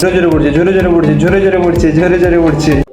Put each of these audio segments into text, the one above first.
ঝরে জোরে উঠছে জোরে জোরে উঠছে জোরে জোরে উঠছে জোরে জোরে পড়ছে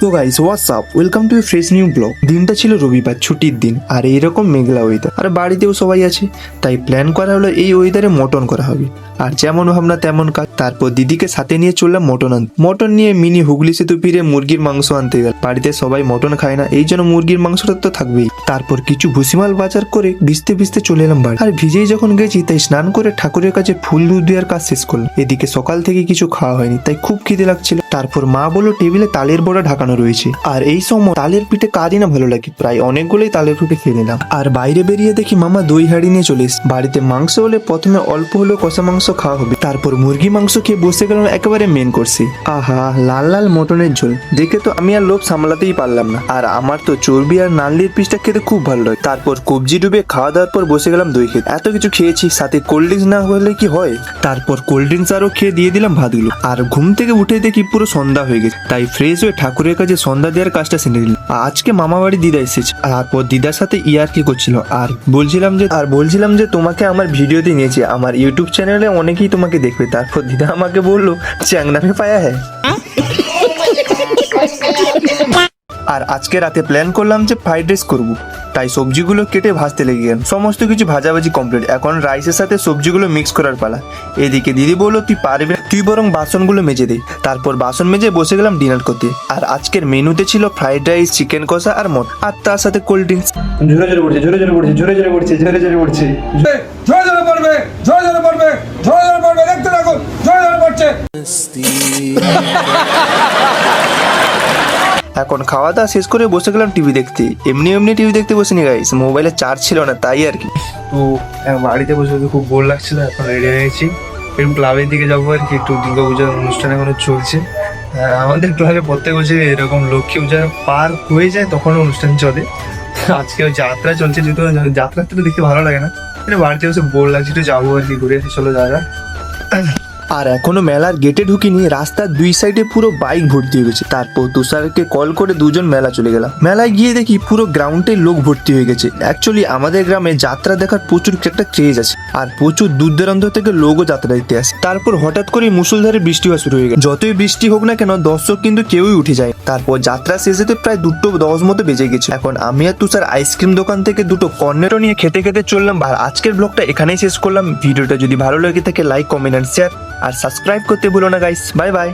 তো guys WhatsApp welcome to fresh new vlog দিনটা ছিল রবিবার, ছুটির দিন, আর এইরকম মেঘলা ওয়েদার আর বাড়িতেও সবাই আছে, তাই প্ল্যান করা হলো এই ওয়েদারে মটন করা হবে। আর যেমন ভাবনা তেমন কাজ। তারপর দিদিকে সাথে নিয়ে চললাম মটন আনতে। মটন নিয়ে মিনি হুগলি সেতু ফিরে মুরগির মাংস আনতে গেল। বাড়িতে সবাই মটন খায় না, এই জন্য মুরগির মাংসটা তো থাকবেই। তারপর কিছু ভুসিমাল বাজার করে ভিজতে ভিজতে চলে এলাম বাড়ি। আর ভিজেই যখন গেছি, তাই স্নান করে ঠাকুরের কাছে ফুল দুধ দেওয়ার কাজ শেষ করলাম। এদিকে সকাল থেকে কিছু খাওয়া হয়নি, তাই খুব খিদে লাগছিল। তারপর মা বলল, টেবিলে তালের বড়া ঢাকানো রয়েছে। আর এই সময় তালের পিঠে কারই না ভালো লাগে। প্রায় অনেকগুলোই তালের পিঠে খেয়ে নিলাম। আর বাইরে বেরিয়ে দেখি মামা দই হাড়ি নিয়ে চলে। বাড়িতে মাংস হলে প্রথমে অল্প হলেও কষা মাংস খাওয়া হবে। তারপর মুরগি মাংস খেয়ে বসে গেলাম একেবারে মেন করছি আহা, লাল লাল মটনের ঝোল। দেখে তো আমি আর লোভ সামলাতেই পারলাম না। আর আমার তো চর্বি আর নাল্লির পিসটা খেতে খুব ভালো লাগে। তারপর কবজি ডুবে খাওয়া দাওয়ার পর বসে গেলাম দই খেতে। এত কিছু খেয়েছি, সাথে কোল্ড ড্রিঙ্কস না হলে কি হয়? তারপর কোল্ড ড্রিঙ্কস আরও খেয়ে দিয়ে দিলাম ভাতগুলো। আর ঘুম থেকে উঠে দেখি পুরো সন্ধ্যা হয়ে গেছে। তাই ফ্রেশ হয়ে ঠাকুরের কাছে সন্ধ্যা দেওয়ার কাজটা সেরে দিলাম আজকে মামা বাড়ি দিদা এসেছে। তারপর দিদার সাথে ইয়ার কি করছিল? আর বলছিলাম যে, আর বলছিলাম যে, তোমাকে আমার ভিডিওতে নিয়েছি। আমার ইউটিউব চ্যানেলে অনেকেই তোমাকে দেখবে। তারপর দিদা আমাকে বলল, চ্যাংনামে পায়া হ্যাঁ? আর আজকে রাতে প্ল্যান করলাম যে ফ্রাইড রাইস করব। তাই সবজিগুলো কেটে ভাজতে লেগে গেলাম। সমস্ত কিছু ভাজাভাজি কমপ্লিট এখন রাইসের সাথে সবজিগুলো মিক্স করার পালা। এদিকে দিদি বলল তুই পারবি না, তুই বরং বাসনগুলো মেজে দে। তারপর বাসন মেজে বসে গেলাম ডিনার করতে। আর আজকের মেনুতে ছিল ফ্রাইড রাইস চিকেন কষা আর মট আর তার সাথে কোল্ড ড্রিঙ্কস ঝরে ঝরে পড়ছে ঝরে ঝরে পড়ছে ঝরে ঝরে পড়ছে ঝরে ঝরে পড়ছে। ঝরে ঝরে পড়বে ঝরে ঝরে পড়বে ঝরে ঝরে পড়বে দেখতে থাকুন ঝরে ঝরে পড়ছে। এখন খাওয়া দাওয়া শেষ করে বসে গেলাম টিভি দেখতে। এমনি এমনি টিভি দেখতে বসিনি গাইস মোবাইলে চার্জ ছিল না, তাই আর কি। তো বাড়িতে বসে খুব বোর লাগছিল, এখন রেডি হয়ে গেছি। একটু ক্লাবের দিকে যাব আর কি, একটু দুর্গা পূজার অনুষ্ঠান এখনও চলছে। আমাদের ক্লাবে প্রত্যেক বছর এরকম লক্ষ্মী পূজা পার হয়ে যায় তখন অনুষ্ঠান চলে। আজকে ওই যাত্রা চলছে, যেহেতু যাত্রাটা তো দেখতে ভালো লাগে না। বাড়িতে বসে বোর লাগছে, একটু যাব আর কি, ঘুরে এসে চলো যারা আর এখনও মেলার গেটে ঢুকিনি, রাস্তার দুই সাইডে পুরো বাইক ভর্তি হয়ে গেছে। তারপর তুষারকে কল করে দুজন মেলা চলে গেলাম। মেলায় গিয়ে দেখি পুরো গ্রাউন্ডে লোক ভর্তি হয়ে গেছে। অ্যাকচুয়ালি আমাদের গ্রামে যাত্রা দেখার প্রচুর একটা ক্রেজ আছে আর প্রচুর দূর দূরান্ত থেকে লোকও যাত্রা দেখতে আসে। তারপর হঠাৎ করে মুসুলধারে বৃষ্টি হওয়া শুরু হয়ে গেছে। যতই বৃষ্টি হোক না কেন, দর্শক কিন্তু কেউই উঠে যায় তারপর যাত্রা শেষেতে প্রায় দুটো দশ মতো বেজে গেছে। এখন আমি আর তুষার আইসক্রিম দোকান থেকে দুটো কর্নেটো নিয়ে খেতে খেতে চললাম। আর আজকের ব্লগটা এখানেই শেষ করলাম। ভিডিওটা যদি ভালো লাগে থাকে লাইক কমেন্ট অ্যান্ড শেয়ার আর সাবস্ক্রাইব করতে ভুলো না গাইস বাই বাই